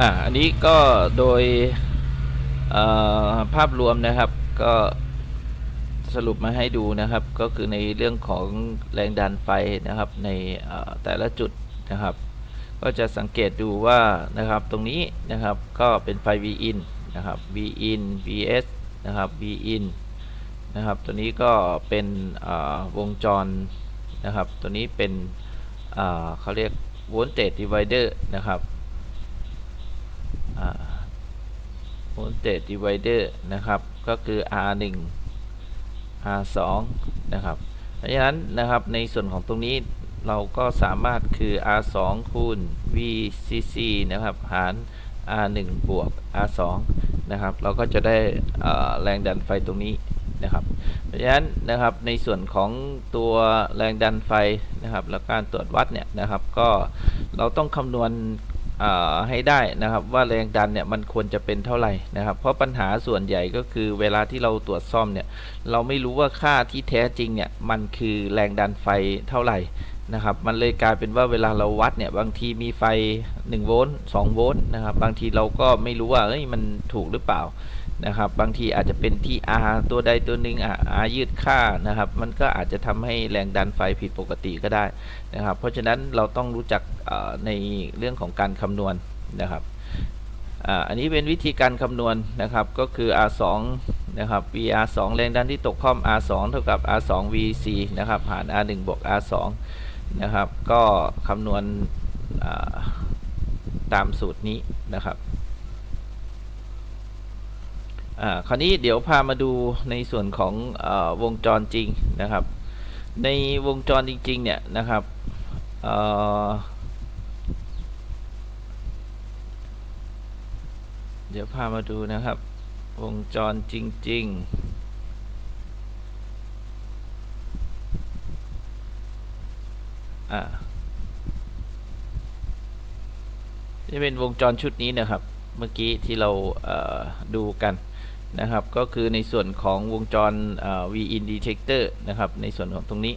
อ่าอันนี้ก็โดยภาพรวมนะครับก็สรุปมาให้ดูนะครับ ก็คือในเรื่องของแรงดันไฟนะครับในแต่ละจุดนะครับ ก็จะสังเกตดูว่านะครับตรงนี้นะครับก็เป็นไฟ V in นะครับ V in VS นะครับ V in นะครับตัวนี้ก็เป็นวงจรนะครับ ตัวนี้เป็นเอ่อเขาเรียก voltage divider นะครับ voltage divider นะครับ ก็คือ R1 R2 นะครับเพราะฉะนั้นนะครับในส่วนของตรงนี้เราก็สามารถคือ R2 คูณ VCC นะครับ หาร R1 บวก R2 นะครับ เราก็จะได้แรงดันไฟตรงนี้นะครับ เพราะฉะนั้นนะครับในส่วนของตัวแรงดันไฟนะครับ แล้วการตรวจวัดเนี่ยนะครับ ก็เราต้องคำนวณ ให้ได้นะครับว่าแรงดันเนี่ยมันควรจะเป็นเท่าไหร่นะครับ เพราะปัญหาส่วนใหญ่ก็คือเวลาที่เราตรวจซ่อมเนี่ยเราไม่รู้ว่าค่าที่แท้จริงเนี่ยมันคือแรงดันไฟเท่าไหร่นะครับมันเลยกลายเป็นว่าเวลาเราวัดเนี่ยบางทีมีไฟ1โวลต์2โวลต์นะครับบางทีเราก็ไม่รู้ว่าเอ้ยมันถูกหรือเปล่า นะครับ บางทีอาจจะเป็นที่ R ตัวใดตัวหนึ่งอะ R ยืดค่านะครับ มันก็อาจจะทำให้แรงดันไฟผิดปกติก็ได้นะครับ เพราะฉะนั้นเราต้องรู้จักในเรื่องของการคำนวณนะครับอ,อันนี้เป็นวิธีการคำนวณนะครับก็คือ R2 นะครับ VR2 แรงดันที่ตกข้อม R2 เท่ากับ R2 VC นะครับหาร R1 บวก R2 นะครับ ก็คำนวณตามสูตรนี้นะครับ อ่าคราวนี้เดี๋ยวพามาดูในส่วนของอวงจรจริงนะครับ ในวงจรจริง ๆ เนี่ยนะครับเดี๋ยวพามาดูนะครับ วงจรจริงๆอ่าจะเป็นวงจรชุดนี้นะครับ เมื่อกี้ที่เราเอ่อดูกัน นะครับ ก็คือในส่วนของวงจรเอ่อ V in detector นะครับ ในส่วนของตรงนี้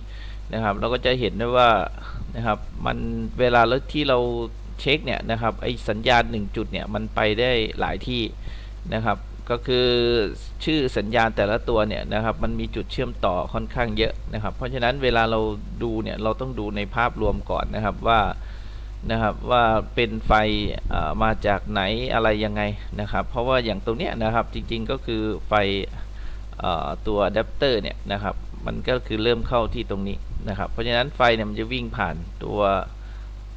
นะครับ เราก็จะเห็นได้ว่านะครับ มันเวลาแล้วที่เราเช็คเนี่ยนะครับ ไอสัญญาณ 1 จุดเนี่ย มันไปได้หลายที่นะครับ ก็คือชื่อสัญญาณแต่ละตัวเนี่ยนะครับ มันมีจุดเชื่อมต่อค่อนข้างเยอะนะครับ เพราะฉะนั้นเวลาเราดูเนี่ย เราต้องดูในภาพรวมก่อนนะครับว่า นะครับว่าเป็นไฟมาจากไหนอะไรยังไงนะครับ เพราะว่าอย่างตรงเนี้ยนะครับจริงๆก็คือไฟอตัวอะแดปเตอร์เนี่ยนะครับมันก็คือเริ่มเข้าที่ตรงนี้นะครับ เพราะฉะนั้นไฟเนี่ยมันจะวิ่งผ่านตัว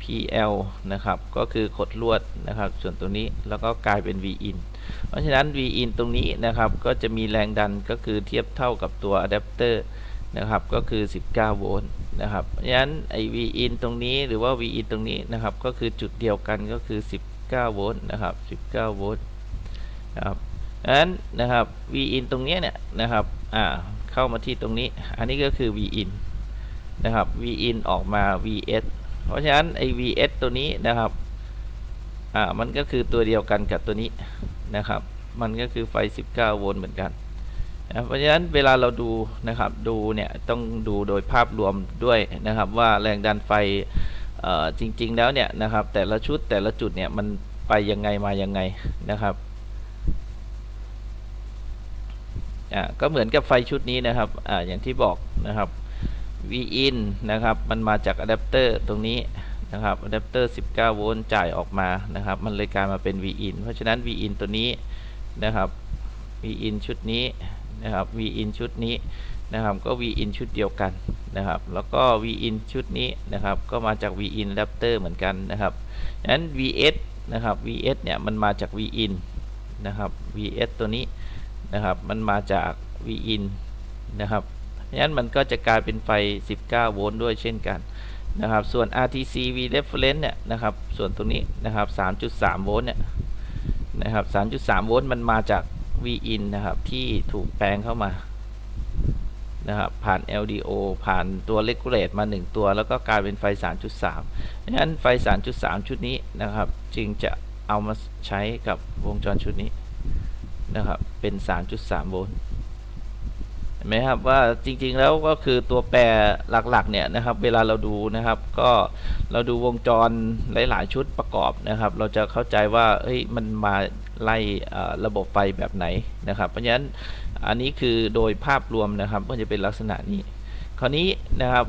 PL นะครับก็คือขดลวดนะครับ ส่วนตรงนี้แล้วก็กลายเป็น V in เพราะฉะนั้น V in ตรงนี้นะครับก็จะมีแรงดันก็คือเทียบเท่ากับตัวอะแดปเตอร์ นะครับก็คือ 19 โวลต์นะครับเพราะฉะนั้นไอ้ V in ตรงนี้หรือว่า V in ตรงนี้นะครับก็คือจุดเดียวกันก็คือ 19 โวลต์นะครับ 19 โวลต์นะครับดังนั้นนะครับ V in ตรงนี้เนี่ยนะครับอ่าเข้ามาที่ตรงนี้ อันนี้ก็คือ V in นะครับ V in ออกมา VS เพราะฉะนั้นไอ้ VS ตัวนี้นะครับอ่ามันก็คือตัวเดียวกันกับตัวนี้นะครับ มันก็คือไฟ 19 โวลต์เหมือนกัน นะเพราะฉะนั้นเวลาเราดูนะครับดูเนี่ยต้องดูโดยภาพรวมด้วยนะครับ ว่าแรงดันไฟจริง ๆ แล้วเนี่ยนะครับ แต่ละชุดแต่ละจุดเนี่ยมันไปยังไงมายังไงนะครับอ่าก็เหมือนกับไฟชุดนี้นะครับอ่าอย่างที่บอกนะครับ V in นะครับมันมาจากอะแดปเตอร์ตรงนี้นะครับอะแดปเตอร์ 19 โวลต์จ่ายออกมานะครับ มันเลยกลายมาเป็น V in เพราะฉะนั้น V in ตัวนี้นะครับ V in ชุดนี้ นะครับ V in ชุดนี้นะครับก็ V in ชุดเดียวกันนะครับ แล้วก็ V in ชุดนี้นะครับ ก็มาจาก V in adapter เหมือนกันนะครับฉะนั้น VS นะครับ VS เนี่ยมันมาจาก V in นะครับ VS ตัวนี้นะครับมันมาจาก V in นะครับเพราะฉะนั้นมันก็จะกลายเป็นไฟ 19 โวลต์ด้วยเช่นกันนะครับ ส่วน RTC V reference เนี่ยนะครับ ส่วนตรงนี้นะครับ 3.3 โวลต์เนี่ยนะครับ 3.3 โวลต์มันมาจาก V in นะครับ ที่ถูกแปลงเข้ามานะครับผ่าน LDO ผ่านตัว regulate มา 1 ตัว แล้วก็กลายเป็นไฟ 3.3ดังนั้นไฟ 3.3 ชุดนี้นะครับ จึงจะเอามาใช้กับวงจรชุดนี้นะครับ เป็น 3.3 โวลต์เห็น ไหมครับว่าจริงๆแล้วก็คือตัวแปรหลักๆเนี่ยนะครับ เวลาเราดูนะครับ ก็เราดูวงจรหลายๆชุดประกอบนะครับ เราจะเข้าใจว่าเอ้ยมันมาไล่ระบบไฟแบบไหนนะครับ เพราะฉะนั้นอันนี้คือโดยภาพรวมนะครับ ก็จะเป็นลักษณะนี้ คราวนี้นะครับ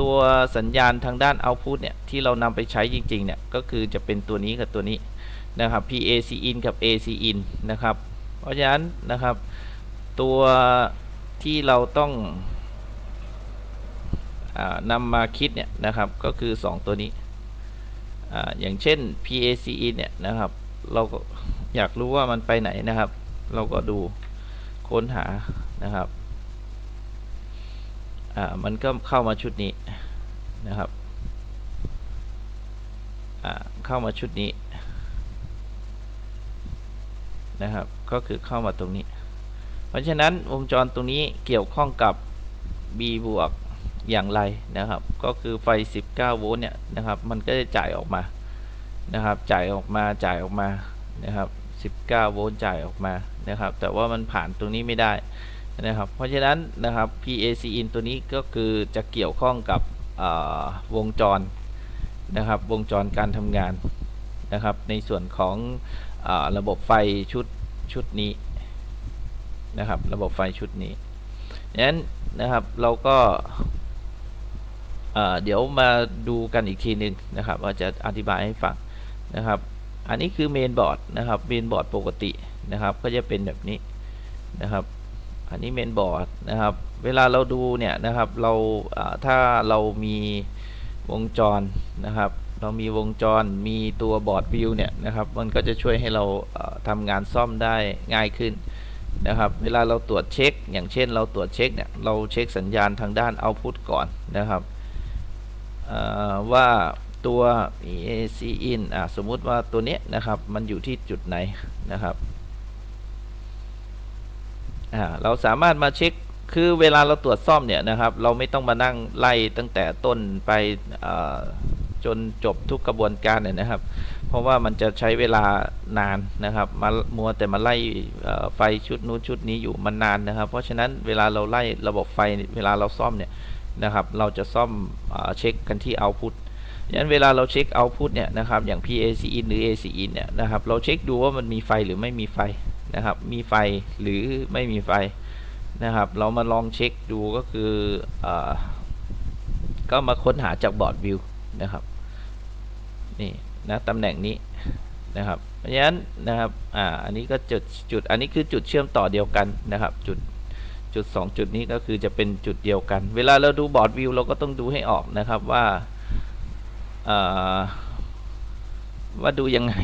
ตัวสัญญาณทางด้าน output เนี่ยที่เรานำไปใช้จริงๆเนี่ยก็คือจะเป็นตัวนี้กับตัวนี้นะครับ PAC in กับ AC in นะครับ เพราะฉะนั้นนะครับตัว ที่เราต้องอนำมาคิดเนี่ยนะครับก็คือ 2 ตัวนี้ออย่างเช่น PAC in เนี่ยนะครับ เราก็อยากรู้ว่ามันไปไหนนะครับ เราก็ดูค้นหานะครับมันก็เข้ามาชุดนี้นะครับเข้ามาชุดนี้นะครับ ก็คือเข้ามาตรงนี้ ราะฉะนั้นวงจรตรงนี้เกี่ยวข้องกับ B บวกอย่างไรนะครับ ก็คือไฟ 19 โวลต์เนี่ยนะครับ มันก็จะจ่ายออกมานะครับ จ่ายออกมาจ่ายออกมานะครับ 19 โวลต์จ่ายออกมานะครับ แต่ว่ามันผ่านตรงนี้ไม่ได้นะครับ เพราะฉะนั้นนะครับ PAC in ตัวนี้ก็คือจะเกี่ยวข้องกับวงจรนะครับ วงจรการทำงานนะครับ ในส่วนของอระบบไฟชุดชุดนี้ นะครับ ระบบไฟชุดนี้ดังนั้นนะครับเราก็เดี๋ยวมาดูกันอีกทีหนึ่งนะครับว่าจะอธิบายให้ฟังนะครับ อันนี้คือเมนบอร์ดนะครับเมนบอร์ดปกตินะครับ ก็จะเป็นแบบนี้นะครับ อันนี้เมนบอร์ดนะครับ เวลาเราดูเนี่ยนะครับ เราถ้าเรามีวงจรนะครับ เรามีวงจรมีตัวบอร์ดวิวเนี่ยนะครับ มันก็จะช่วยให้เราทำงานซ่อมได้ง่ายขึ้น นะครับ เวลาเราตรวจเช็ค อย่างเช่นเราตรวจเช็คเนี่ย เราเช็คสัญญาณทางด้าน output ก่อนนะครับว่าตัว EAC in อะสมมุติว่าตัวเนี้ยนะครับ มันอยู่ที่จุดไหนนะครับอ่าเราสามารถมาเช็คคือเวลาเราตรวจซ่อมเนี่ยนะครับ เราไม่ต้องมานั่งไล่ตั้งแต่ต้นไป จนจบทุกกระบวนการเนี่ยนะครับ เพราะว่ามันจะใช้เวลานานนะครับมามัวแต่มาไล่ไฟชุดนู้นชุดนี้อยู่มันนานนะครับ เพราะฉะนั้นเวลาเราไล่ระบบไฟเวลาเราซ่อมเนี่ยนะครับเราจะซ่อมเช็คกันที่ output ดังนั้นเวลาเราเช็ค output เนี่ยนะครับอย่าง PAC in หรือ AC in เนี่ยนะครับเราเช็คดูว่ามันมีไฟหรือไม่มีไฟนะครับมีไฟหรือไม่มีไฟนะครับเรามาลองเช็คดูก็คืออก็มาค้นหาจากบอร์ดวิวนะครับ นี่นะตำแหน่งนี้นะครับ เพราะฉะนั้นนะครับอ่าอันนี้ก็จุดจุดอันนี้คือจุดเชื่อมต่อเดียวกันนะครับ จุดจุด 2 จุดนี้ก็คือจะเป็นจุดเดียวกัน เวลาเราดูบอร์ดวิวเราก็ต้องดูให้ออกนะครับว่าอ่าว่าดูยังไง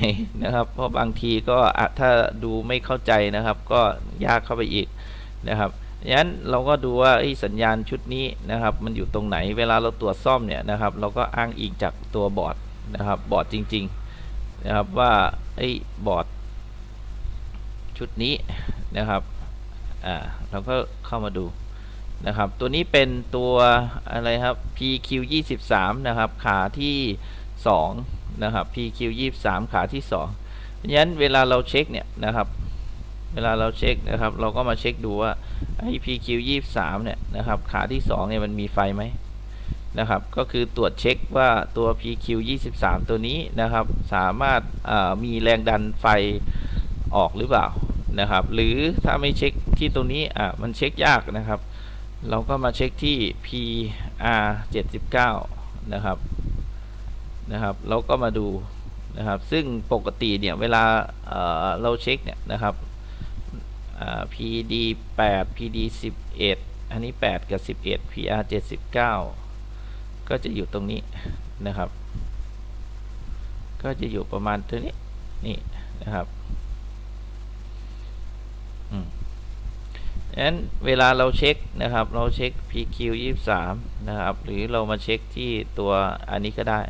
นะครับ เพราะบางทีก็ถ้าดูไม่เข้าใจนะครับ ก็ยากเข้าไปอีกนะครับดังนั้นเราก็ดูว่าสัญญาณชุดนี้นะครับ มันอยู่ตรงไหน เวลาเราตรวจซ่อมเนี่ยนะครับ เราก็อ้างอิงจากตัวบอร์ด นะครับบอร์ดจริงๆนะครับว่าไอ้บอร์ดชุดนี้นะครับอ่าเราก็เข้ามาดูนะครับ ตัวนี้เป็นตัวอะไรครับ PQ 23นะครับขาที่2นะครับ PQ 23ขาที่2เพราะฉะนั้นเวลาเราเช็คเนี่ยนะครับเวลาเราเช็คนะครับ เราก็มาเช็คดูว่าไอ้ PQ 23เนี่ยนะครับขาที่2เนี่ยมันมีไฟไหม นะครับ ก็คือตรวจเช็คว่าตัว PQ 23 ตัวนี้นะครับ สามารถมีแรงดันไฟออกหรือเปล่านะครับ หรือถ้าไม่เช็คที่ตรงนี้อะมันเช็คยากนะครับ เราก็มาเช็คที่ PR 79 นะครับนะครับ เราก็มาดูนะครับ ซึ่งปกติเนี่ยเวลาเเราเช็คเนี่ยนะครับ PD 8 PD 11 อันนี้ 8 กับ 11 PR 79 ก็จะอยู่ตรงนี้นะครับ ก็จะอยู่ประมาณตัวนี้นี่นะครับอืมดังนั้นเวลาเราเช็คนะครับ เราเช็ค PQ 23นะครับ หรือเรามาเช็คที่ตัวอันนี้ก็ได้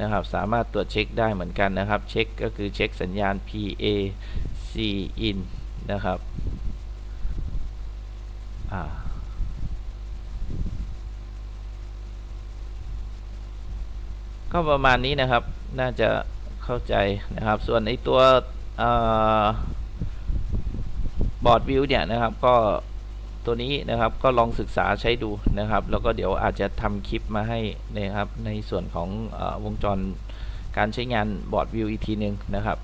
นะครับ สามารถตรวจเช็คได้เหมือนกันนะครับ เช็คก็คือเช็คสัญญาณ PAC in นะครับ อ่า ก็ประมาณนี้นะครับ น่าจะเข้าใจนะครับ ส่วนไอตัวบอร์ดวิวเนี่ยนะครับ ก็ตัวนี้นะครับก็ลองศึกษาใช้ดูนะครับ แล้วก็เดี๋ยวอาจจะทำคลิปมาให้นะครับ ในส่วนของอวงจรการใช้งานบอร์ดวิวอีกทีหนึ่งนะครับ